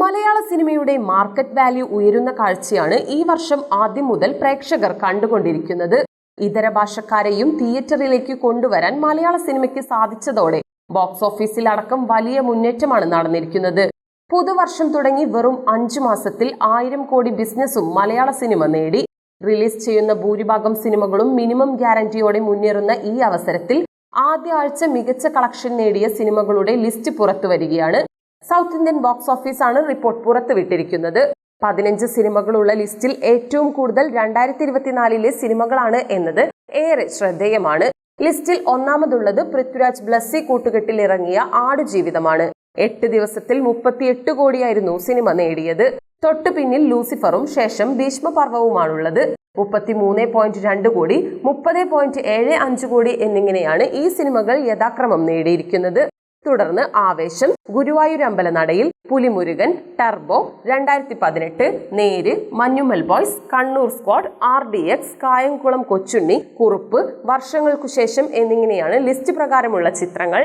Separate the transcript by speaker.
Speaker 1: മലയാള സിനിമയുടെ market value ഉയരുന്ന കാഴ്ചയാണ് ഈ വർഷം ആദ്യം മുതൽ പ്രേക്ഷകർ കണ്ടുകൊണ്ടിരിക്കുന്നത്. ഇതര ഭാഷക്കാരെയും തിയേറ്ററിലേക്ക് കൊണ്ടുവരാൻ മലയാള സിനിമയ്ക്ക് സാധിച്ചതോടെ ബോക്സ് ഓഫീസിൽ അടക്കം വലിയ മുന്നേറ്റമാണ് നടന്നിരിക്കുന്നത്. പുതുവർഷം തുടങ്ങി വെറും അഞ്ചു മാസത്തിൽ ആയിരം കോടി ബിസിനസ്സും മലയാള സിനിമ നേടി. റിലീസ് ചെയ്യുന്ന ഭൂരിഭാഗം സിനിമകളും മിനിമം ഗ്യാരണ്ടിയോടെ മുന്നേറുന്ന ഈ അവസരത്തിൽ ആദ്യ ആഴ്ച മികച്ച കളക്ഷൻ നേടിയ സിനിമകളുടെ ലിസ്റ്റ് പുറത്തു വരികയാണ് സൗത്ത് ഇന്ത്യൻ ബോക്സ് ഓഫീസാണ് റിപ്പോർട്ട് പുറത്തുവിട്ടിരിക്കുന്നത്. പതിനഞ്ച് സിനിമകളുള്ള ലിസ്റ്റിൽ ഏറ്റവും കൂടുതൽ രണ്ടായിരത്തി ഇരുപത്തിനാലിലെ സിനിമകളാണ് എന്നത് ഏറെ ശ്രദ്ധേയമാണ്. ലിസ്റ്റിൽ ഒന്നാമതുള്ളത് പൃഥ്വിരാജ് ബ്ലസ്സി കൂട്ടുകെട്ടിൽ ഇറങ്ങിയ ആടുജീവിതമാണ് എട്ട് ദിവസത്തിൽ മുപ്പത്തിയെട്ട് കോടിയായിരുന്നു സിനിമ നേടിയത്. തൊട്ടു പിന്നിൽ ലൂസിഫറും ശേഷം ഭീഷ്മപർവവുമാണുള്ളത്. മുപ്പത്തിമൂന്ന് പോയിന്റ് രണ്ട് കോടി മുപ്പത് പോയിന്റ് ഏഴ് അഞ്ച് കോടി എന്നിങ്ങനെയാണ് ഈ സിനിമകൾ യഥാക്രമം നേടിയിരിക്കുന്നത്. തുടർന്ന് ആവേശം ഗുരുവായൂർ അമ്പലനടയിൽ പുലിമുരുകൻ ടർബോ രണ്ടായിരത്തി പതിനെട്ട് Neru Manjummel Boys Kannur Squad R D X Kayamkulam Kochunni Kurup വർഷങ്ങൾക്കു ശേഷം എന്നിങ്ങനെയാണ് ലിസ്റ്റ് പ്രകാരമുള്ള ചിത്രങ്ങൾ.